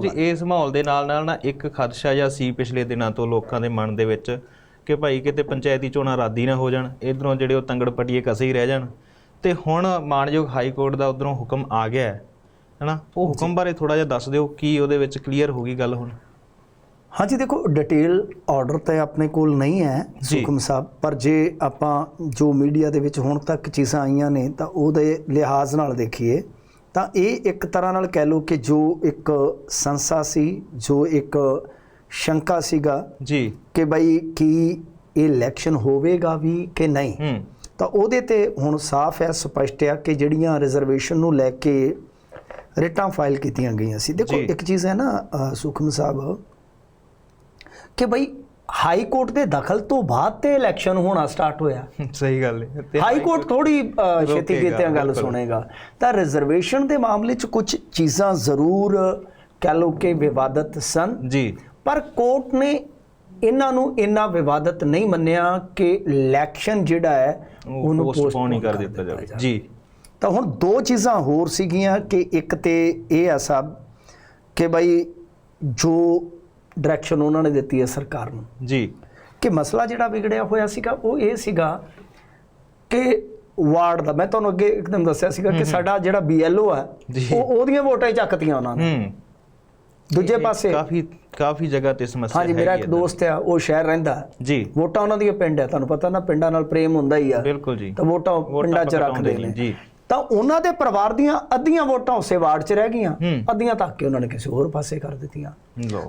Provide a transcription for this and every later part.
ਜੀ ਇਸ ਮਾਹੌਲ ਦੇ ਨਾਲ ਨਾਲ ਨਾ ਇੱਕ ਖਦਸ਼ਾ ਜਿਹਾ ਸੀ ਪਿਛਲੇ ਦਿਨਾਂ ਤੋਂ ਲੋਕਾਂ ਦੇ ਮਨ ਦੇ ਵਿੱਚ ਕਿ ਭਾਈ ਕਿਤੇ ਪੰਚਾਇਤੀ ਚੋਣਾਂ ਰੱਦ ਨਾ ਹੋ ਜਾਣ ਇਧਰੋਂ ਜਿਹੜੇ ਉਹ ਤੰਗੜ ਪਟੀਏ ਕਸੇ ਹੀ ਰਹਿ ਜਾਣ। ਤੇ ਹੁਣ ਮਾਨਯੋਗ ਹਾਈ ਕੋਰਟ ਦਾ ਉਧਰੋਂ ਹੁਕਮ ਆ ਗਿਆ ਹੈ ਹਨਾ? ਉਹ ਹੁਕਮ ਬਾਰੇ ਥੋੜਾ ਜਿਹਾ ਦੱਸ ਦਿਓ ਕੀ ਉਹਦੇ ਵਿੱਚ ਕਲੀਅਰ ਹੋ ਗਈ ਗੱਲ ਹੁਣ? ਹਾਂਜੀ ਦੇਖੋ ਡਿਟੇਲ ਆਰਡਰ ਤਾਂ ਆਪਣੇ ਕੋਲ ਨਹੀਂ ਹੈ ਜੀ। ਸੁਖਮ ਸਾਹਿਬ ਪਰ ਜੇ ਆਪਾਂ ਜੋ ਮੀਡੀਆ ਦੇ ਵਿੱਚ ਹੁਣ ਤੱਕ ਚੀਜ਼ਾਂ ਆਈਆਂ ਨੇ ਤਾਂ ਉਹਦੇ ਲਿਹਾਜ਼ ਨਾਲ ਦੇਖੀਏ ਤਾਂ ਇਹ ਇੱਕ ਤਰ੍ਹਾਂ ਨਾਲ ਕਹਿ ਲਓ ਕਿ ਜੋ ਇੱਕ ਸੰਸਾ ਸੀ ਜੋ ਇੱਕ ਸ਼ੰਕਾ ਸੀਗਾ ਜੀ। ਕਿ ਬਈ ਕੀ ਇਹ ਇਲੈਕਸ਼ਨ ਹੋਵੇਗਾ ਵੀ ਕਿ ਨਹੀਂ? ਤਾਂ ਉਹਦੇ ਤੇ ਹੁਣ ਸਾਫ਼ ਹੈ ਸਪਸ਼ਟ ਹੈ ਕਿ ਜਿਹੜੀਆਂ ਰਿਜ਼ਰਵੇਸ਼ਨ ਨੂੰ ਲੈ ਕੇ ਰਿਟਾਂ ਫਾਈਲ ਕੀਤੀਆਂ ਗਈਆਂ ਸੀ। ਦੇਖੋ। ਇੱਕ ਚੀਜ਼ ਹੈ ਨਾ ਸੁਖਮ ਸਾਹਿਬ ਕਿ ਬਈ ਹਾਈ ਕੋਰਟ ਦੇ ਦਖਲ ਤੋਂ ਬਾਅਦ ਤੇ ਇਲੈਕਸ਼ਨ ਹੋਣਾ ਸਟਾਰਟ ਹੋਇਆ। ਸਹੀ ਗੱਲ ਹੈ। ਤੇ ਹਾਈ ਕੋਰਟ ਥੋੜੀ ਛੇਤੀ ਕੀਤਿਆਂ ਗੱਲ। ਸੁਣੇਗਾ। ਤਾਂ ਰਿਜ਼ਰਵੇਸ਼ਨ ਦੇ ਮਾਮਲੇ 'ਚ ਕੁਝ ਚੀਜ਼ਾਂ ਜ਼ਰੂਰ ਕਹਿ ਲਓ ਕਿ ਵਿਵਾਦਤ ਸਨ। ਜੀ। ਪਰ ਕੋਰਟ ਨੇ ਇਹਨਾਂ ਨੂੰ ਇੰਨਾ ਵਿਵਾਦਤ ਨਹੀਂ ਮੰਨਿਆ ਕਿ ਇਲੈਕਸ਼ਨ ਜਿਹੜਾ ਹੈ ਉਹ ਉਹਨੂੰ ਪੋਸਟਪੋਨ ਹੀ ਕਰ ਦਿੱਤਾ ਜਾਵੇ। ਜੀ। ਤਾਂ ਹੁਣ ਦੋ ਚੀਜ਼ਾਂ ਹੋਰ ਸੀਗੀਆਂ ਕਿ ਇੱਕ ਤੇ ਇਹ ਆ ਸਭ ਕਿ ਬਈ ਜੋ ਡਾਇਰੈਕਸ਼ਨ ਉਹਨਾਂ ਨੇ ਦਿੱਤੀ ਹੈ ਸਰਕਾਰ ਨੂੰ। ਜੀ। ਕਿ ਮਸਲਾ ਜਿਹੜਾ ਵਿਗੜਿਆ ਹੋਇਆ ਸੀਗਾ ਉਹ ਇਹ ਸੀਗਾ ਕਿ ਵਾਰਡ ਦਾ ਮੈਂ ਤੁਹਾਨੂੰ ਅੱਗੇ ਇੱਕਦਮ ਦੱਸਿਆ ਸੀਗਾ ਕਿ ਸਾਡਾ ਜਿਹੜਾ ਬੀਐਲਓ ਹੈ। ਉਹ ਉਹਦੀਆਂ ਵੋਟਾਂ ਹੀ ਚੱਕਤੀਆਂ ਉਹਨਾਂ ਨੇ। ਹੂੰ। ਦੂਜੇ ਪਾਸੇ ਕਾਫੀ ਕਾਫੀ ਜਗ੍ਹਾ ਤੇ ਸਮੱਸਿਆ ਹਾਂਜੀ ਮੇਰਾ ਇੱਕ। ਦੋਸਤ ਆ ਉਹ ਸ਼ਹਿਰ ਰਹਿੰਦਾ। ਹੈ। ਜੀ। ਵੋਟਾਂ ਉਹਨਾਂ ਦੀਆਂ ਪਿੰਡ ਹੈ ਤੁਹਾਨੂੰ ਪਤਾ ਨਾ ਪਿੰਡਾਂ ਨਾਲ ਪ੍ਰੇਮ ਹੁੰਦਾ ਹੀ ਆ। ਬਿਲਕੁਲ ਜੀ। ਤਾਂ ਵੋਟਾਂ ਪਿੰਡਾਂ 'ਚ ਰੱਖਦੇ ਨੇ ਜੀ। ਤਾਂ ਉਹਨਾਂ ਦੇ ਪਰਿਵਾਰ ਦੀਆਂ ਅੱਧੀਆਂ ਵੋਟਾਂ ਉਸੇ ਵਾਰਡ 'ਚ ਰਹਿ ਗਈਆਂ। ਅੱਧੀਆਂ ਤੱਕ ਕੇ ਉਹਨਾਂ ਨੇ ਕਿਸੇ ਹੋਰ ਪਾਸੇ ਕਰ ਦਿੱਤੀਆਂ।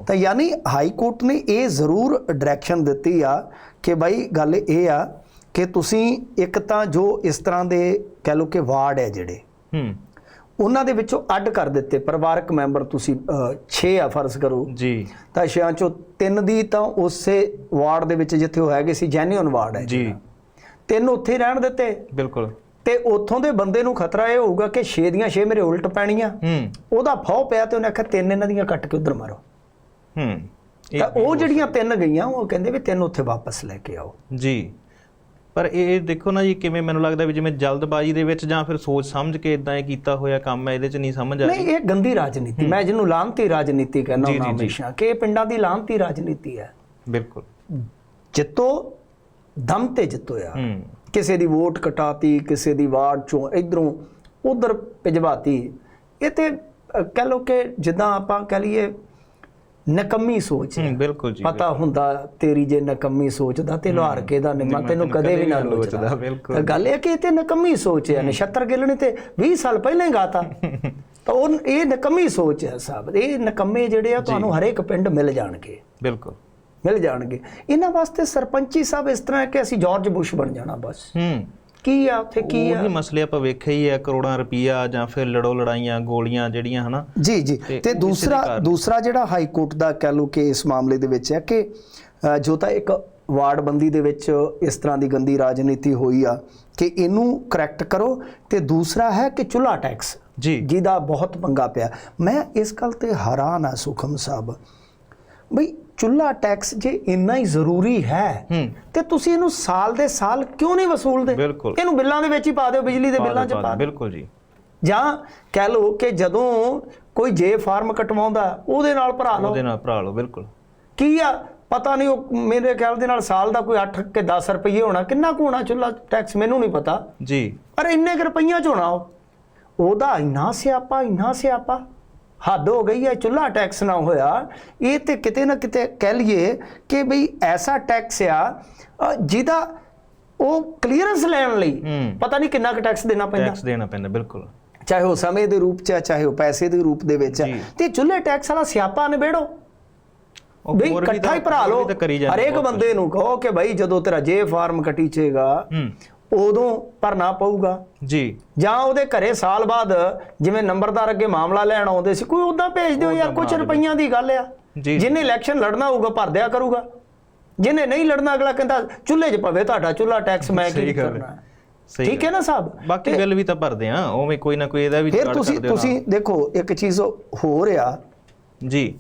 ਤਾਂ ਯਾਨੀ ਹਾਈ ਕੋਰਟ ਨੇ ਇਹ ਜ਼ਰੂਰ ਡਾਇਰੈਕਸ਼ਨ ਦਿੱਤੀ ਆ ਕਿ ਭਾਈ ਗੱਲ ਇਹ ਆ ਕਿ ਤੁਸੀਂ ਇੱਕ ਤਾਂ ਜੋ ਇਸ ਤਰ੍ਹਾਂ ਦੇ ਕਹਿ ਲਓ ਕਿ ਵਾਰਡ ਹੈ ਜਿਹੜੇ ਹੂੰ। ਉਹਨਾਂ ਦੇ ਵਿੱਚੋਂ ਅੱਡ ਕਰ ਦਿੱਤੇ। ਪਰਿਵਾਰਕ ਮੈਂਬਰ ਤੁਸੀਂ 6 ਆ ਫਰਜ਼ ਕਰੋ। ਜੀ। ਤਾਂ ਛਿਆਂ ਚੋਂ ਤਿੰਨ ਦੀ ਤਾਂ ਉਸੇ ਵਾਰਡ ਦੇ ਵਿੱਚ ਜਿੱਥੇ ਉਹ ਹੈਗੇ ਸੀ ਜੈਨੂਅਨ ਵਾਰਡ ਹੈ ਜੀ। ਤਿੰਨ ਉੱਥੇ ਰਹਿਣ ਦਿੱਤੇ। ਬਿਲਕੁਲ। ਤੇ ਉੱਥੋਂ ਦੇ ਬੰਦੇ ਨੂੰ ਖਤਰਾ ਇਹ ਹੋਊਗਾ ਕਿ 6 ਦੀਆਂ 6 ਮੇਰੇ ਉਲਟ ਪੈਣੀਆਂ। ਹੂੰ। ਉਹਦਾ ਫੌ ਪਿਆ ਤੇ ਉਹਨੇ ਆਖਿਆ ਤਿੰਨ ਇਹਨਾਂ ਦੀਆਂ ਕੱਟ ਕੇ ਉਧਰ ਮਾਰੋ। ਹੂੰ। ਤਾਂ ਉਹ ਜਿਹੜੀਆਂ ਤਿੰਨ ਗਈਆਂ ਉਹ ਕਹਿੰਦੇ ਵੀ ਤਿੰਨ ਉੱਥੇ ਵਾਪਸ ਲੈ ਕੇ ਆਓ। ਜੀ। ਪਰ ਇਹ ਦੇਖੋ ਨਾ ਜੀ ਕਿਵੇਂ ਮੈਨੂੰ ਲੱਗਦਾ ਵੀ ਜਿਵੇਂ ਜਲਦਬਾਜ਼ੀ ਦੇ ਵਿੱਚ ਜਾਂ ਫਿਰ ਸੋਚ ਸਮਝ ਕੇ ਇਦਾਂ ਇਹ ਕੀਤਾ ਹੋਇਆ ਕੰਮ ਹੈ ਇਹਦੇ ਚ ਨਹੀਂ ਸਮਝ ਆ ਨਹੀਂ ਇਹ ਗੰਦੀ ਰਾਜਨੀਤੀ। ਮੈਂ ਜਿਹਨੂੰ ਲਾਂਤੀ ਰਾਜਨੀਤੀ ਕਹਿੰਦਾ ਹਾਂ। ਹਮੇਸ਼ਾ ਕਿ ਇਹ ਪਿੰਡਾਂ ਦੀ ਲਾਂਤੀ ਰਾਜਨੀਤੀ ਹੈ। ਬਿਲਕੁਲ। ਜਿੱਤੋ ਦਮ ਤੇ ਜਿੱਤੋਇਆ ਹੂੰ। ਕਿਸੇ ਦੀ ਵੋਟ ਕਟਾਤੀ ਕਿਸੇ ਦੀ ਵਾਰਡ ਚੋਂ ਇਧਰੋਂ ਉਧਰ ਭਿਜਵਾਤੀ। ਇਹ ਤੇ ਕਹਿ ਲੋ ਕਿ ਜਿੱਦਾਂ ਆਪਾਂ ਕਹ ਲਈਏ ਨਕੰਮੀ ਸੋਚ ਹੈ। ਬਿਲਕੁਲ ਜੀ ਪਤਾ ਹੁੰਦਾ ਤੇਰੀ ਜੇ ਨਕੰਮੀ ਸੋਚਦਾ ਤੇ ਲੋਹਾਰ ਕੇ ਦਾ ਨਿੰਮਾ ਤੈਨੂੰ ਕਦੇ ਵੀ ਨਾ ਲੋਚਦਾ। ਬਿਲਕੁਲ। ਗੱਲ ਇਹ ਕਿ ਇਹ ਤੇ ਨਕੰਮੀ ਸੋਚ ਹੈ। ਨਛੱਤਰ ਗਿੱਲ ਨੇ ਤੇ 20 ਸਾਲ ਪਹਿਲਾਂ ਹੀ ਗਾਤਾ। ਤਾਂ ਉਹ ਇਹ ਨਕੰਮੀ ਸੋਚ ਹੈ ਸਾਹਿਬ ਇਹ ਨਕੰਮੇ ਜਿਹੜੇ ਆ ਤੁਹਾਨੂੰ ਹਰੇਕ ਪਿੰਡ ਮਿਲ ਜਾਣਗੇ। ਬਿਲਕੁਲ। ਮਿਲ ਜਾਣਗੇ। ਇਹਨਾਂ ਵਾਸਤੇ ਸਰਪੰਚੀ ਸਾਹਿਬ ਇਸ ਤਰ੍ਹਾਂ ਹੈ ਕਿ ਅਸੀਂ ਜਾਰਜ ਬੁਸ਼ ਬਣ ਜਾਣਾ ਬਸ। ਹੂੰ। ਕੀ ਆ ਉੱਥੇ ਕੀ ਆ? ਉਹੀ ਮਸਲੇ ਆਪਾਂ ਵੇਖਿਆ ਹੀ ਹੈ ਕਰੋੜਾਂ ਰੁਪਈਆ ਜਾਂ ਫਿਰ ਲੜੋ ਲੜਾਈਆਂ ਗੋਲੀਆਂ ਜਿਹੜੀਆਂ ਹਨਾ? ਜੀ ਜੀ। ਤੇ ਦੂਸਰਾ। ਦੂਸਰਾ ਜਿਹੜਾ ਹਾਈ ਕੋਰਟ ਦਾ ਕਹਿ ਲਓ ਕਿ ਇਸ ਮਾਮਲੇ ਦੇ ਵਿੱਚ ਹੈ ਕਿ ਜੋ ਤਾਂ ਇੱਕ ਵਾਰਡਬੰਦੀ ਦੇ ਵਿੱਚ ਇਸ ਤਰ੍ਹਾਂ ਦੀ ਗੰਦੀ ਰਾਜਨੀਤੀ ਹੋਈ ਆ ਕਿ ਇਹਨੂੰ ਕਰੈਕਟ ਕਰੋ। ਤੇ ਦੂਸਰਾ ਹੈ ਕਿ ਚੁੱਲਾ ਟੈਕਸ ਜੀ। ਜਿਹਦਾ ਬਹੁਤ ਪੰਗਾ ਪਿਆ। ਮੈਂ ਇਸ ਗੱਲ ਤੇ ਹੈਰਾਨ ਆ ਸੁਖਮ ਸਾਹਿਬ। ਬਈ ਚੁੱਲਾ ਟੈਕਸ ਜੇ ਇੰਨਾ ਹੀ ਜ਼ਰੂਰੀ ਹੈ ਤੇ ਤੁਸੀਂ ਇਹਨੂੰ ਸਾਲ ਦੇ ਸਾਲ ਕਿਉਂ ਨਹੀਂ ਵਸੂਲਦੇ। ਇਹਨੂੰ ਬਿੱਲਾਂ ਦੇ ਵਿੱਚ ਹੀ ਪਾ ਦਿਓ ਬਿਜਲੀ ਦੇ ਬਿੱਲਾਂ 'ਚ ਪਾ ਦਿਓ। ਦਿਓ, ਬਿਲਕੁਲ ਜੀ। ਜਾਂ ਕਹਿ ਲਓ ਕਿ ਜਦੋਂ ਕੋਈ ਜੇ ਫਾਰਮ ਕਟਵਾਉਂਦਾ ਉਹਦੇ ਨਾਲ ਭਰਾ ਲਓ। ਉਹਦੇ ਨਾਲ ਭਰਾ ਲਓ ਬਿਲਕੁਲ। ਕੀ ਆ? ਪਤਾ ਨਹੀਂ ਉਹ ਮੇਰੇ ਖਿਆਲ ਦੇ ਨਾਲ ਸਾਲ ਦਾ ਕੋਈ 8 ਕਿ 10 ਰੁਪਏ ਹੋਣਾ। ਕਿੰਨਾ ਕੁ ਹੋਣਾ ਚੁੱਲਾ ਟੈਕਸ ਮੈਨੂੰ ਨਹੀਂ ਪਤਾ। ਜੀ। ਪਰ ਇੰਨੇ ਕੁ ਰੁਪਈਆਂ ਚ ਹੋਣਾ ਉਹ। ਉਹਦਾ ਇੰਨਾ ਸਿਆਪਾ ਇੰਨਾ ਸਿਆਪਾ। ਹੱਦ ਹੋ ਗਈ ਹੈ ਚੁੱਲਾ ਟੈਕਸ ਨਾ ਹੋਇਆ। ਇਹ ਤੇ ਕਿਤੇ ਨਾ ਕਿਤੇ ਕਹਿ ਲਈਏ ਕਿ ਬਈ ਐਸਾ ਟੈਕਸ ਆ ਜਿਹਦਾ ਉਹ ਕਲੀਅਰੈਂਸ ਲੈਣ ਲਈ ਪਤਾ ਨਹੀਂ ਕਿੰਨਾ ਕੁ ਟੈਕਸ ਦੇਣਾ ਪੈਂਦਾ। ਟੈਕਸ ਦੇਣਾ ਪੈਂਦਾ ਬਿਲਕੁਲ। ਚਾਹੇ ਉਹ ਸਮੇਂ ਦੇ ਰੂਪ ਚ ਚਾਹੇ ਉਹ ਪੈਸੇ ਦੇ ਰੂਪ ਦੇ ਵਿੱਚ। ਤੇ ਚੁੱਲ੍ਹੇ ਟੈਕਸ ਵਾਲਾ ਸਿਆਪਾ ਨਿਬੇੜੋ। ਉਹ ਬਈ ਇਕੱਠਾ ਹੀ ਭਰਾ ਲਓ। ਜਾਂਦੇ ਹਰੇਕ ਬੰਦੇ ਨੂੰ ਕਹੋ ਕਿ ਭਾਈ ਜਦੋਂ ਤੇਰਾ ਜੇ ਫਾਰਮ ਕਟੀਚੇਗਾ ਉਦੋਂ ਭਰਨਾ ਪਊਗਾ। ਜੀ। ਜਾਂ ਉਹਦੇ ਘਰੇ ਸਾਲ ਬਾਅਦ ਜਿਵੇਂ ਨੰਬਰਦਾਰ ਅੱਗੇ ਮਾਮਲਾ ਲੈਣ ਆਉਂਦੇ ਸੀ ਕੋਈ ਉਦਾਂ ਭੇਜ ਦਿਓ ਯਾਰ ਕੁਝ ਰੁਪਈਆਂ ਦੀ ਗੱਲ ਆ। ਜਿਹਨੇ ਇਲੈਕਸ਼ਨ ਲੜਨਾ ਹੋਊਗਾ ਭਰ ਦਿਆ ਕਰੂਗਾ। ਜਿਹਨੇ ਨਹੀਂ ਲੜਨਾ ਅਗਲਾ ਕਹਿੰਦਾ ਚੁੱਲ੍ਹੇ 'ਚ ਪਵੇ ਤੁਹਾਡਾ ਚੁੱਲ੍ਹਾ ਟੈਕਸ ਮੈਂ ਕੀ ਕਰਨਾ? ਠੀਕ ਹੈ ਨਾ ਸਾਹਿਬ? ਬਾਕੀ ਬਿੱਲ ਵੀ ਤਾਂ ਭਰਦੇ ਆ ਉਵੇਂ ਕੋਈ ਨਾ ਕੋਈ ਇਹਦਾ ਵੀ ਫਿਰ ਤੁਸੀਂ। ਤੁਸੀਂ ਦੇਖੋ ਇੱਕ ਚੀਜ਼ ਹੋ ਰਿਹਾ ਜੀ।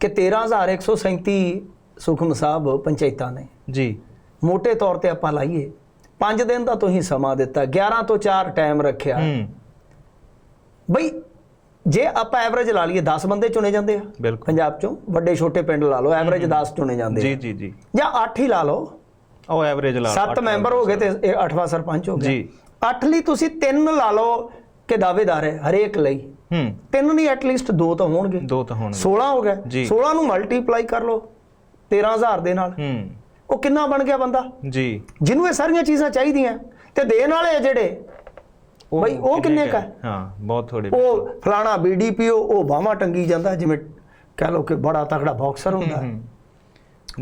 ਕਿ 13137 ਸੁਖਮ ਸਾਹਿਬ ਪੰਚਾਇਤਾਂ ਨੇ। ਜੀ। ਮੋٹے ਤੌਰ ਤੇ ਆਪਾਂ ਲਾਈਏ। 5 ਦਿਨ ਦਾ ਤੁਸੀਂ ਸਮਾਂ ਦਿੱਤਾ 11 ਤੋਂ 4 ਟਾਈਮ ਰੱਖਿਆ। ਬਈ ਜੇ ਆਪਾਂ ਐਵਰੇਜ ਲਾ ਲਈਏ 10 ਬੰਦੇ ਚੁਣੇ ਜਾਂਦੇ ਆ। ਪੰਜਾਬ ਚੋਂ ਵੱਡੇ ਛੋਟੇ ਪਿੰਡ ਲਾ ਲਓ ਐਵਰੇਜ 10 ਚੁਣੇ ਜਾਂਦੇ ਜੀ ਆ। ਜੀ ਜੀ ਜਾਂ। 8 ਹੀ ਲਾ ਲਓ। ਉਹ ਐਵਰੇਜ ਲਾ ਲਓ, 7 ਅੱਠ ਮੈਂਬਰ ਹੋ ਗਏ ਤੇ ਇਹ 8ਵਾਂ ਸਰਪੰਚ ਹੋ ਗਿਆ। ਜੀ। 8 ਲਈ ਤੁਸੀਂ 3 ਲਾ ਲਓ ਕਿ ਦਾਅਵੇਦਾਰ ਹੈ ਹਰੇਕ ਲਈ। ਹੂੰ। ਤਿੰਨ ਨਹੀਂ ਐਟਲੀਸਟ ਦੋ ਤਾਂ ਹੋਣਗੇ। ਦੋ ਤਾਂ ਹੋਣਗੇ। 16 ਹੋ ਗਏ। ਜੀ। 16 ਨੂੰ ਮਲਟੀਪਲਾਈ ਕਰ ਲਓ 13000 ਦੇ ਨਾਲ। ਹੂੰ। ਉਹ ਕਿੰਨਾ ਬਣ ਗਿਆ ਬੰਦਾ? ਜੀ। ਜਿਹਨੂੰ ਇਹ ਸਾਰੀਆਂ ਚੀਜ਼ਾਂ ਚਾਹੀਦੀਆਂ ਤੇ ਦੇਣ ਵਾਲੇ ਜਿਹੜੇ? ਬਈ ਉਹ ਕਿੰਨੇ ਕੁ ਹੈ? ਬਹੁਤ ਥੋੜੇ ਉਹ ਫਲਾਣਾ ਬੀਡੀਪੀਓ ਉਹ ਬਾਹਾਂ ਟੰਗੀ ਜਾਂਦਾ ਜਿਵੇਂ ਕਹਿ ਲਓ ਕਿ ਬੜਾ ਤਕੜਾ ਬਾਕਸਰ ਹੁੰਦਾ।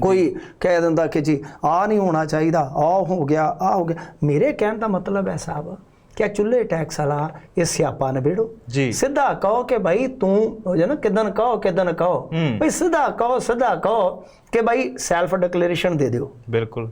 ਕੋਈ ਕਹਿ ਦਿੰਦਾ ਕਿ ਜੀ ਆ ਨਹੀਂ ਹੋਣਾ ਚਾਹੀਦਾ ਆ ਹੋ ਗਿਆ ਆ ਹੋ ਗਿਆ। ਮੇਰੇ ਕਹਿਣ ਦਾ ਮਤਲਬ ਹੈ ਸਾਹਿਬ ਕਿ ਆਹ ਚੁੱਲ੍ਹੇ ਟੈਕਸ ਵਾਲਾ ਇਹ ਸਿਆਪਾ ਨਿਬੇੜੋ। ਜੀ। ਸਿੱਧਾ ਕਹੋ ਕਿ ਭਾਈ ਤੂੰ ਹੋ ਜਾ ਨਾ ਕਿਦਨ ਕਹੋ ਕਿਦਨ ਕਹੋ। ਭਾਈ ਸਿੱਧਾ ਕਹੋ ਸਿੱਧਾ ਕਹੋ ਕਿ ਭਾਈ ਸੈਲਫ ਡਿਕਲੇਰੇਸ਼ਨ ਦੇ ਦਿਓ। ਬਿਲਕੁਲ।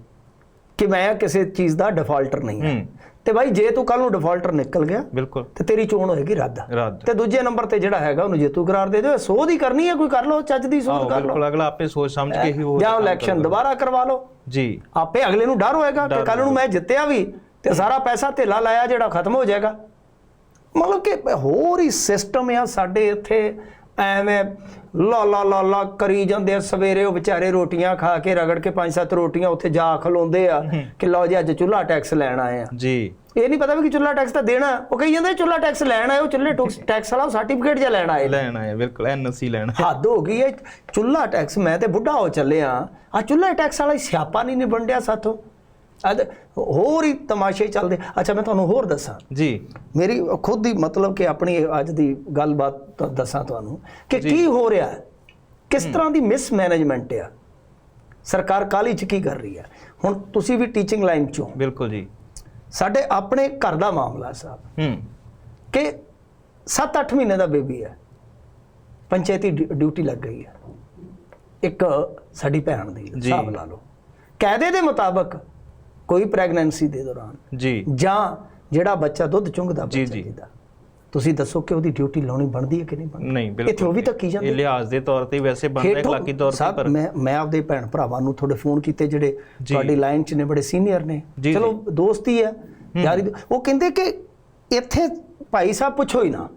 ਕਿ ਮੈਂ ਕਿਸੇ ਚੀਜ਼ ਦਾ ਡਿਫਾਲਟਰ ਨਹੀਂ ਹਾਂ। ਤੇ ਭਾਈ ਜੇ ਤੂੰ ਕੱਲ ਨੂੰ ਡਿਫਾਲਟਰ ਨਿਕਲ ਗਿਆ ਬਿਲਕੁਲ। ਤੇ ਤੇਰੀ ਚੋਣ ਹੋਏਗੀ ਰੱਦ। ਤੇ ਦੂਜੇ ਨੰਬਰ ਤੇ ਜਿਹੜਾ ਹੈਗਾ ਉਹਨੂੰ ਜੇਤੂ ਕਰਾਰ ਦੇ ਦਿਓ। ਸੋਧ ਹੀ ਕਰਨੀ ਹੈ ਕੋਈ ਕਰ ਲਓ ਚੱਜ ਦੀ ਸੋਧ ਕਰ ਲਓ। ਬਿਲਕੁਲ ਅਗਲਾ ਆਪੇ ਸੋਚ ਸਮਝ ਕੇ ਹੀ ਉਹ ਜਾਂ ਇਲੈਕਸ਼ਨ। ਦੁਬਾਰਾ ਕਰਵਾ ਲਓ। ਜੀ। ਆਪੇ ਅਗਲੇ ਨੂੰ ਡਰ ਹੋਏਗਾ ਕਿ ਕੱਲ ਨੂੰ ਮੈਂ ਜਿੱਤਿਆ ਵੀ ਤੇ ਸਾਰਾ ਪੈਸਾ ਧੇਲਾ ਲਾਇਆ ਜਿਹੜਾ ਖਤਮ ਹੋ ਜਾਏਗਾ। ਮਤਲਬ ਕਿ ਹੋਰ ਹੀ ਸਿਸਟਮ ਆ ਸਾਡੇ ਇੱਥੇ ਐਵੇਂ ਲਾ ਲਾ ਲਾ ਲਾ ਕਰੀ ਜਾਂਦੇ ਆ ਸਵੇਰੇ ਉਹ ਵਿਚਾਰੇ ਰੋਟੀਆਂ ਖਾ ਕੇ ਰਗੜ ਕੇ ਪੰਜ ਸੱਤ ਰੋਟੀਆਂ ਉੱਥੇ ਜਾ ਖਲੋਂਦੇ ਆ ਕਿ ਲਓ ਜੀ ਅੱਜ ਚੁੱਲ੍ਹਾ ਟੈਕਸ ਲੈਣ ਆਏ ਆ। ਜੀ। ਇਹ ਨਹੀਂ ਪਤਾ ਵੀ ਕਿ ਚੁੱਲ੍ਹਾ ਟੈਕਸ ਤਾਂ ਦੇਣਾ ਉਹ ਕਹੀ ਜਾਂਦੇ ਚੁੱਲ੍ਹਾ ਟੈਕਸ ਲੈਣ ਆਏ ਉਹ ਚੁੱਲ੍ਹੇ ਟੈਕਸ ਵਾਲਾ ਸਰਟੀਫਿਕੇਟ ਜਾਂ ਲੈਣ ਆਏ ਲੈਣ ਆਏ ਬਿਲਕੁਲ ਐਨਸੀ ਲੈਣ ਹੱਦ ਹੋ ਗਈ ਹੈ ਚੁੱਲ੍ਹਾ ਟੈਕਸ ਮੈਂ ਤੇ ਬੁੱਢਾ ਹੋ ਚੱਲਿਆ। ਆ ਚੁੱਲ੍ਹਾ ਟੈਕਸ ਵਾਲਾ ਸਿਆਪਾ ਨਹੀਂ ਨਿਬੰਡਿਆ ਸਾਥੋਂ। ਹੋਰ ਹੀ ਤਮਾਸ਼ੇ ਚੱਲਦੇ। ਅੱਛਾ ਮੈਂ ਤੁਹਾਨੂੰ ਹੋਰ ਦੱਸਾਂ। ਜੀ। ਮੇਰੀ ਖੁਦ ਦੀ ਮਤਲਬ ਕਿ ਆਪਣੀ ਅੱਜ ਦੀ ਗੱਲਬਾਤ ਦੱਸਾਂ ਤੁਹਾਨੂੰ ਕਿ ਕੀ ਹੋ ਰਿਹਾ ਹੈ? ਕਿਸ ਤਰ੍ਹਾਂ ਦੀ ਮਿਸਮੈਨੇਜਮੈਂਟ ਆ? ਸਰਕਾਰ ਕਾਲੀ ਚ ਕੀ ਕਰ ਰਹੀ ਹੈ? ਹੁਣ ਤੁਸੀਂ ਵੀ ਟੀਚਿੰਗ ਲਾਈਨ ਚੋਂ। ਬਿਲਕੁਲ ਜੀ। ਸਾਡੇ ਆਪਣੇ ਘਰ ਦਾ ਮਾਮਲਾ ਸਾਹਿਬ। ਹੂੰ। ਕਿ 7-8 ਮਹੀਨੇ ਦਾ ਬੇਬੀ ਹੈ। ਪੰਚਾਇਤੀ ਡਿਊਟੀ ਲੱਗ ਗਈ ਹੈ। ਇੱਕ ਸਾਡੀ ਭੈਣ ਦੀ। ਹਿਸਾਬ ਲਾ ਲਓ। ਕਾਇਦੇ ਦੇ ਮੁਤਾਬਕ ਕੋਈ ਪ੍ਰੈਗਨੈਂਸੀ ਦੇ ਦੌਰਾਨ ਜੀ। ਜਾਂ ਜਿਹੜਾ ਬੱਚਾ ਦੁੱਧ ਚੁੰਗਦਾ ਜੀ, ਬੱਚਾ ਜੀ। ਜਿਹਦਾ ਤੁਸੀਂ ਦੱਸੋ ਕਿ ਉਹਦੀ ਡਿਊਟੀ ਲਾਉਣੀ ਬਣਦੀ ਹੈ ਕਿ ਨਹੀਂ ਬਣਦੀ? ਨਹੀਂ ਬਿਲਕੁਲ ਇੱਥੇ ਉਹ ਵੀ ਧੱਕੀ ਜਾਂਦੇ ਇਹ ਲਿਹਾਜ਼ ਦੇ ਤੌਰ ਤੇ ਵੈਸੇ ਬਣਦਾ ਹੇਠੋਂ- ਇਖਲਾਕੀ ਤੌਰ ਤੇ ਪਰ ਮੈਂ ਮੈਂ ਆਪਦੇ ਭੈਣ ਭਰਾਵਾਂ ਨੂੰ ਤੁਹਾਡੇ ਫੋਨ ਕੀਤੇ ਜਿਹੜੇ। ਤੁਹਾਡੀ ਲਾਈਨ 'ਚ ਨੇ ਬੜੇ ਸੀਨੀਅਰ ਨੇ। ਚਲੋ ਦੋਸਤੀ ਹੈ ਯਾਰੀ ਦੋ- ਉਹ ਕਹਿੰਦੇ ਕਿ ਇੱਥੇ ਭਾਈ ਸਾਹਿਬ ਪੁੱਛੋ ਹੀ ਨਾ।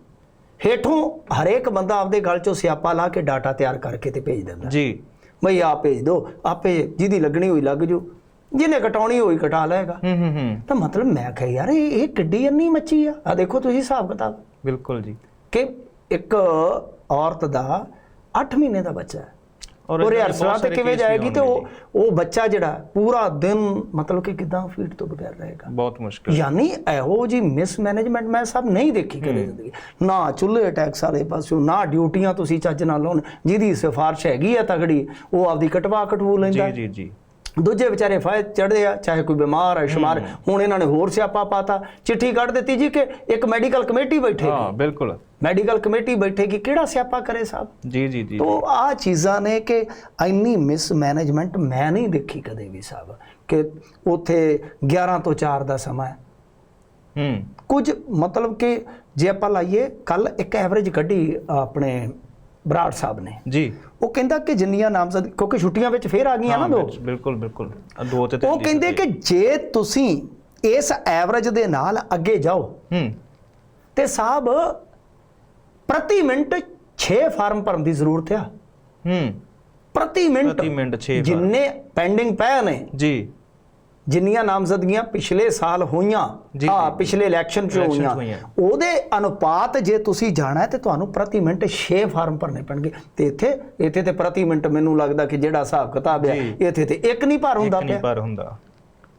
ਹੇਠੋਂ ਹਰੇਕ ਬੰਦਾ ਆਪਦੇ ਗਲ 'ਚੋਂ ਸਿਆਪਾ ਲਾ ਕੇ ਡਾਟਾ ਤਿਆਰ ਕਰਕੇ ਤੇ ਭੇਜ ਦਿੰਦਾ। ਜੀ। ਬਈ ਆ ਭੇਜ ਦਿਓ ਆਪੇ ਜਿਹਦੀ ਲੱਗਣੀ ਹੋਈ ਲੱਗ ਜੂ। ਜਿਹਨੇ ਕਟਾਉਣੀ ਹੋਈ ਕਟਾ ਲਏਗਾ। ਹੂੰ ਹੂੰ ਹੂੰ। ਤਾਂ ਮਤਲਬ ਮੈਂ ਕਿਹਾ ਯਾਰ ਇਹ ਇਹ ਕਿੱਡੀ ਅੰਨੀ ਮੱਛੀ ਆ? ਆ ਦੇਖੋ ਤੁਸੀਂ ਹਿਸਾਬ ਕਿਤਾਬ। ਬਿਲਕੁਲ ਜੀ। ਕਿ ਇੱਕ ਔਰਤ ਦਾ 8 ਮਹੀਨੇ ਦਾ ਬੱਚਾ ਹੈ। ਔਰ ਰਿਹਰਸਲਾਂ ਬਹੁਤ ਤੇ ਸਾਰੇ ਕਿਵੇਂ ਜਾਏਗੀ ਤੇ ਉਹ ਉਹ ਬੱਚਾ ਜਿਹੜਾ ਪੂਰਾ ਦਿਨ ਮਤਲਬ ਕਿ ਕਿਦਾਂ ਫੀਡ ਤੋਂ ਬਗੈਰ ਰਹੇਗਾ। ਬਹੁਤ ਮੁਸ਼ਕਿਲ। ਯਾਨੀ ਇਹੋ ਜੀ ਮਿਸਮੈਨੇਜਮੈਂਟ ਮੈਂ ਸਭ ਨਹੀਂ ਦੇਖੀ ਕਦੇ ਜ਼ਿੰਦਗੀ ਨਾ ਚੁੱਲ੍ਹੇ ਟੈਕਸ ਵਾਲੇ ਪਾਸਿਓਂ ਨਾ ਡਿਊਟੀਆਂ ਤੁਸੀਂ ਚੱਜ ਨਾਲ ਲਾਉਣ। ਜਿਹਦੀ ਸਿਫਾਰਿਸ਼ ਹੈਗੀ ਆ ਤਗੜੀ ਉਹ ਆਪਦੀ ਕਟਵਾ ਕਟਵੂ ਲੈਂਦਾ। ਜੀ ਜੀ ਜੀ। ਦੂਜੇ ਵਿਚਾਰੇ ਫਾਇਦ ਚੜਦੇ ਆ ਚਾਹੇ ਕੋਈ ਬਿਮਾਰ ਹੈ ਸ਼ੁਮਾਰ। ਹੁਣ ਇਹਨਾਂ ਨੇ ਹੋਰ ਸਿਆਪਾ ਪਾਤਾ। ਚਿੱਠੀ ਕੱਢ ਦਿੱਤੀ ਜੀ ਕਿ ਇੱਕ ਮੈਡੀਕਲ ਕਮੇਟੀ ਬੈਠੇਗੀ। ਹਾਂ ਬਿਲਕੁਲ। ਮੈਡੀਕਲ ਕਮੇਟੀ ਬੈਠੇਗੀ ਕਿਹੜਾ ਸਿਆਪਾ ਕਰੇ ਸਾਹਿਬ? ਜੀ ਜੀ ਜੀ ਤੋ ਆ ਚੀਜ਼ਾਂ ਨੇ ਕਿ ਇੰਨੀ ਮਿਸਮੈਨੇਜਮੈਂਟ ਮੈਂ ਨਹੀਂ ਦੇਖੀ ਕਦੇ ਵੀ ਸਾਹਿਬ ਕਿ ਉਥੇ 11 ਤੋਂ 4 ਦਾ ਸਮਾਂ ਹੈ। ਹੂੰ। ਕੁਝ ਮਤਲਬ ਕਿ ਜੇ ਆਪਾਂ ਲਾਈਏ ਕੱਲ ਇੱਕ ਐਵਰੇਜ ਕੱਢੀ ਆਪਣੇ ਬਰਾੜ ਸਾਹਿਬ ਨੇ। ਜੀ। ਉਹ ਕਹਿੰਦਾ ਕਿ ਜਿੰਨੀਆਂ ਨਾਮਜ਼ਦ ਕਿਉਂਕਿ ਛੁੱਟੀਆਂ ਵਿੱਚ ਫੇਰ ਆ ਗਈਆਂ ਨਾ ਦੋ ਬਿਲ- ਬਿਲਕੁਲ ਬਿਲਕੁਲ ਦੋ ਤੇ ਤਿੰਨ ਉਹ ਕਹਿੰਦੇ। ਕਿ ਜੇ ਤੁਸੀਂ ਇਸ ਐਵਰੇਜ ਦੇ ਨਾਲ ਅੱਗੇ ਜਾਓ ਹੂੰ। ਤੇ ਸਾਹਿਬ ਪ੍ਰਤੀ ਮਿੰਟ 6 ਫਾਰਮ ਭਰਨ ਦੀ ਜ਼ਰੂਰਤ ਆ। ਹੂੰ। ਪ੍ਰਤੀ ਮਿੰਟ ਪ੍ਰਤੀ ਮਿੰਟ 6 ਜਿੰਨੇ ਪੈਂਡਿੰਗ ਪਏ ਨੇ ਜੀ। ਜਿੰਨੀਆਂ ਨਾਮਜ਼ਦਗੀਆਂ ਪਿਛਲੇ ਸਾਲ ਹੋਈਆਂ ਹਾਂ। ਪਿਛਲੇ ਇਲੈਕਸ਼ਨ 'ਚ ਹੋਈਆਂ। ਉਹਦੇ ਅਨੁਪਾਤ ਜੇ ਤੁਸੀਂ ਜਾਣਾ ਹੈ ਤੇ ਤੁਹਾਨੂੰ ਪ੍ਰਤੀ ਮਿੰਟ 6 ਫਾਰਮ ਭਰਨੇ ਪੈਣਗੇ ਤੇ ਇੱਥੇ ਇੱਥੇ ਤੇ ਪ੍ਰਤੀ ਮਿੰਟ ਮੈਨੂੰ ਲੱਗਦਾ ਕਿ ਜਿਹੜਾ ਹਿਸਾਬ ਕਿਤਾਬ ਹੈ। ਇੱਥੇ ਤੇ ਇੱਕ ਨਹੀਂ ਭਰ ਹੁੰਦਾ ਇੱਕ ਨਹੀਂ ਪਿਆ ਹੁੰਦਾ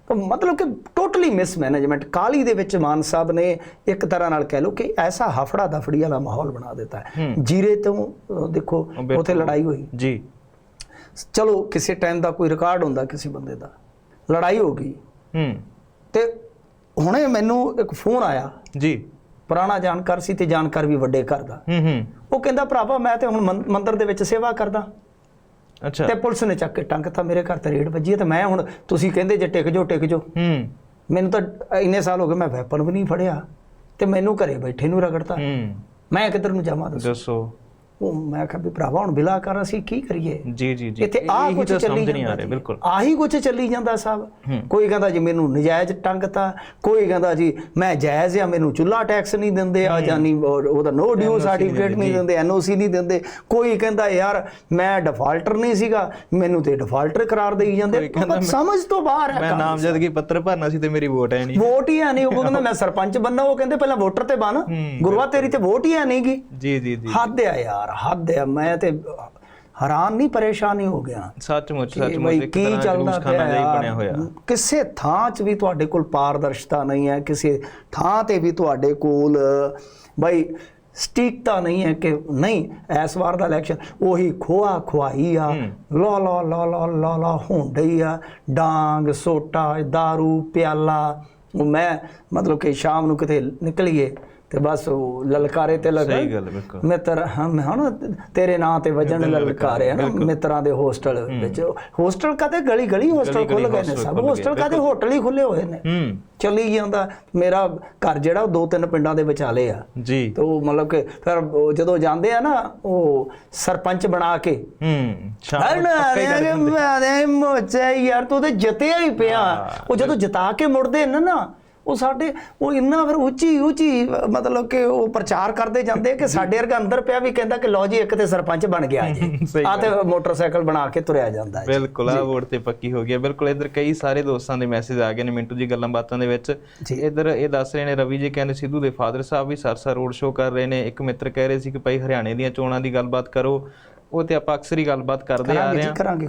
ਤਾਂ ਮਤਲਬ ਕਿ ਟੋਟਲੀ ਮਿਸਮੈਨੇਜਮੈਂਟ ਕਾਲੀ ਦੇ ਵਿੱਚ ਮਾਨ ਸਾਹਿਬ ਨੇ ਇੱਕ ਤਰ੍ਹਾਂ ਨਾਲ ਕਹਿ ਲਓ ਕਿ ਐਸਾ ਹਫੜਾ ਦਫੜੀ ਵਾਲਾ ਮਾਹੌਲ ਬਣਾ ਦਿੱਤਾ ਹੈ। ਜੀਰੇ ਤੋਂ ਦੇਖੋ। ਉੱਥੇ ਲੜਾਈ ਹੋਈ ਜੀ ਚਲੋ ਕਿਸੇ ਟਾਈਮ ਦਾ ਕੋਈ ਰਿਕਾਰਡ ਹੁੰਦਾ ਕਿਸੇ ਬੰਦੇ ਦਾ ਲੜਾਈ ਹੋ ਗਈ। ਹੂੰ। ਤੇ ਹੁਣੇ ਮੈਨੂੰ ਇੱਕ ਫੋਨ ਆਇਆ। ਜੀ। ਪੁਰਾਣਾ ਜਾਣਕਾਰ ਸੀ ਤੇ ਜਾਣਕਾਰ ਵੀ ਵੱਡੇ ਘਰ ਦਾ। ਹੂੰ ਹੂੰ। ਉਹ ਕਹਿੰਦਾ ਭਰਾਵਾ ਮੈਂ ਤੇ ਹੁਣ ਮੰਦਿਰ ਦੇ ਵਿੱਚ ਸੇਵਾ ਕਰਦਾ। ਅੱਛਾ। ਤੇ ਪੁਲਿਸ ਨੇ ਚੱਕ ਕੇ ਟੰਗਤਾ ਮੇਰੇ ਘਰ ਤੇ ਰੇਡ ਵੱਜੀ ਤੇ ਮੈਂ ਹੁਣ ਤੁਸੀਂ ਕਹਿੰਦੇ ਜੇ ਟਿਕ ਜੋ ਟਿਕ ਜੋ। ਹੂੰ। ਮੈਨੂੰ ਤਾਂ ਇੰਨੇ ਸਾਲ ਹੋ ਗਏ ਮੈਂ ਵੈਪਨ ਵੀ ਨਹੀਂ ਫੜਿਆ। ਤੇ ਮੈਨੂੰ ਘਰੇ ਬੈਠੇ ਨੂੰ ਰਗੜਤਾ। ਹੂੰ। ਮੈਂ ਕਿੱਧਰ ਨੂੰ ਜਾਵਾਂ ਦੱਸੋ। ਉਹ ਮੈਂ ਕਿਹਾ ਵੀ ਭਰਾਵਾ ਹੁਣ ਬਿਲਾ ਕਰ ਅਸੀਂ ਕੀ ਕਰੀਏ? ਜੀ ਜੀ ਜੀ। ਇੱਥੇ ਆ ਇਹੀ ਕੁਝ ਚੱਲੀ ਆ ਜਾਂਦਾ। ਬਿਲਕੁਲ। ਆਹੀ ਕੁਝ ਚੱਲੀ ਜਾਂਦਾ ਹੂੰ। ਕੋਈ ਕਹਿੰਦਾ ਜੀ ਮੈਨੂੰ ਨਜਾਇਜ਼ ਟੰਗਤਾ ਕੋਈ ਕਹਿੰਦਾ ਜੀ ਮੈਂ ਜਾਇਜ਼ ਆ ਮੈਨੂੰ ਚੁੱਲਾ ਟੈਕਸ ਨਹੀਂ ਦਿੰਦੇ ਆ ਜਾਨੀ ਉਹ- ਉਹਦਾ ਨੋ ਡਿਊ ਸਰਟੀਫਿਕੇਟ ਨਹੀਂ ਦਿੰਦੇ ਐਨਓਸੀ ਨਹੀਂ ਦਿੰਦੇ। ਕੋਈ ਕਹਿੰਦਾ ਯਾਰ ਮੈਂ ਡਿਫਾਲਟਰ ਨਹੀਂ ਸੀਗਾ ਮੈਨੂੰ ਤੇ ਡਿਫਾਲਟਰ ਕਰਾਰ ਦੇਈ ਜਾਂਦੇ। ਪਰ ਸਮਝ ਤੋਂ ਬਾਹਰ ਹੈ ਮੈਂ। ਨਾਮਜ਼ਦਗੀ ਪੱਤਰ ਭਰਨਾ ਸੀ ਤੇ ਮੇਰੀ ਵੋਟ ਹੈ ਨਹੀਂ। ਵੋਟ ਹੀ ਹੈ ਨਹੀਂ ਉਹ ਕਹਿੰਦਾ ਮੈਂ ਸਰਪੰਚ ਬੰਨਾ ਉਹ ਕਹਿੰਦੇ ਪਹਿਲਾਂ ਵੋਟਰ ਤੇ ਬਣ। ਗੁਰੂਆ ਤੇਰੀ ਤੇ ਵੋਟ ਹੀ ਹੈ ਨਹੀਂਗੀ ਜੀ ਜੀ ਜੀ। ਹੱਦ ਆ ਯਾਰ। ਹੱਦ ਆ ਮੈਂ ਤੇ ਹੈਰਾਨ ਨਹੀਂ ਪਰੇਸ਼ਾਨ ਹੀ ਹੋ ਗਿਆ। ਸੱਚਮੁੱਚ ਸੱਚਮੁੱਚ ਇੱਕ ਤਰ੍ਹਾਂ ਚੱਲਦਾ ਜਲੂਸਖਾਨਾ ਜਿਹਾ ਹੀ ਬਣਿਆ ਹੋਇਆ। ਕਿਸੇ ਥਾਂ 'ਚ ਵੀ ਤੁਹਾਡੇ ਕੋਲ ਪਾਰਦਰਸ਼ਤਾ ਨਹੀਂ ਹੈ ਕਿਸੇ ਥਾਂ ਤੇ ਵੀ ਤੁਹਾਡੇ ਕੋਲ ਬਈ ਸਟੀਕਤਾ ਨਹੀਂ ਹੈ ਕਿ ਨਹੀਂ ਇਸ ਵਾਰ ਦਾ ਇਲੈਕਸ਼ਨ ਉਹੀ ਖੋਆ ਖਵਾਈ ਆ। ਲਾ ਲਾ ਲਾ ਲਾ ਲਾ ਲਾ ਹੁੰਡਈ ਆ। ਡਾਂਗ ਸੋਟਾ दारू ਪਿਆਲਾ। ਉਹ ਮੈਂ ਮਤਲਬ ਕਿ ਸ਼ਾਮ ਨੂੰ ਕਿਤੇ ਨਿਕਲੀਏ ਤੇ ਬਸ ਉਹ ਲਲਕਾਰੇ ਤੇ ਲੱਗਾ ਸਹੀ ਗੱਲ ਬਿਲਕੁਲ। ਮਿੱਤਰ ਹਮ ਹਣ ਤੇਰੇ ਨਾਂ ਤੇ ਵਜਣ ਲਲਕਾਰੇ ਨਾ ਮਿੱਤਰਾਂ ਦੇ ਹੋਸਟਲ ਵਿੱਚ। ਹੋਸਟਲ ਕਦੇ ਗਲੀ ਗਲੀ ਹੋਸਟਲ ਖੁੱਲ ਗਏ ਨੇ ਸਭ? ਹੋਸਟਲ ਕਦੇ ਹੋਟਲ ਹੀ ਖੁੱਲੇ ਹੋਏ ਨੇ? ਚੱਲੀ ਜਾਂਦਾ। ਮੇਰਾ ਘਰ ਜਿਹੜਾ ਉਹ ਦੋ ਤਿੰਨ ਪਿੰਡਾਂ ਦੇ ਵਿਚਾਲੇ ਆ। ਜੀ। ਤੇ ਉਹ ਮਤਲਬ ਕਿ ਫਿਰ ਜਦੋਂ ਜਾਂਦੇ ਆ ਨਾ ਉਹ ਸਰਪੰਚ ਬਣਾ ਕੇ। ਹੂੰ ਸ਼ਾਮ ਮੋਚੇ ਯਾਰ ਤੂੰ ਤੇ ਜਿੱਤਿਆ ਹੀ ਪਿਆ। ਉਹ ਜਦੋਂ ਜਿਤਾ ਕੇ ਮੁੜਦੇ ਨੇ ਨਾ ਉਹ ਸਾਡੇ ਉਹ ਇੰਨਾ ਫਿਰ ਉੱਚੀ ਉੱਚੀ ਮਤਲਬ ਕਿ ਉਹ ਪ੍ਰਚਾਰ ਕਰਦੇ ਜਾਂਦੇ ਕਿ ਸਾਡੇ ਵਰਗਾ ਅੰਦਰ ਪਿਆ ਵੀ ਕਹਿੰਦਾ ਕਿ ਲਓ ਜੀ ਇੱਕ ਤੇ ਸਰਪੰਚ ਬਣ ਗਿਆ ਜੀ। ਆ ਤੇ ਮੋਟਰਸਾਈਕਲ ਬਣਾ ਕੇ ਤੁਰਿਆ ਜਾਂਦਾ ਜੀ। ਬਿਲਕੁਲ ਆ ਵੋਟ ਤੇ ਪੱਕੀ ਹੋ ਗਈ ਹੈ। ਬਿਲਕੁਲ ਇਧਰ ਕਈ ਸਾਰੇ ਦੋਸਤਾਂ ਦੇ ਮੈਸੇਜ ਆ ਗਏ ਨੇ ਮਿੰਟੂ ਜੀ ਗੱਲਾਂ ਬਾਤਾਂ ਦੇ ਵਿੱਚ। ਇਧਰ ਇਹ ਦੱਸ ਰਹੇ ਨੇ ਰਵੀ ਜੀ ਕਹਿੰਦੇ ਸਿੱਧੂ ਦੇ ਫਾਦਰ ਸਾਹਿਬ ਵੀ ਸਰਸਾ ਰੋਡ ਸ਼ੋਅ ਕਰ ਰਹੇ ਨੇ। ਇੱਕ ਮਿੱਤਰ ਕਹਿ ਰਹੇ ਸੀ ਕਿ ਭਾਈ ਹਰਿਆਣੇ ਦੀਆਂ ਚੋਣਾਂ ਦੀ ਗੱਲਬਾਤ ਕਰੋ। ਉਹ ਤੇ ਆਪਾਂ ਅਕਸਰ ਹੀ ਗੱਲਬਾਤ ਕਰਦੇ ਆ ਰਹੇ ਹਾਂ। ਕਰਾਂਗੇ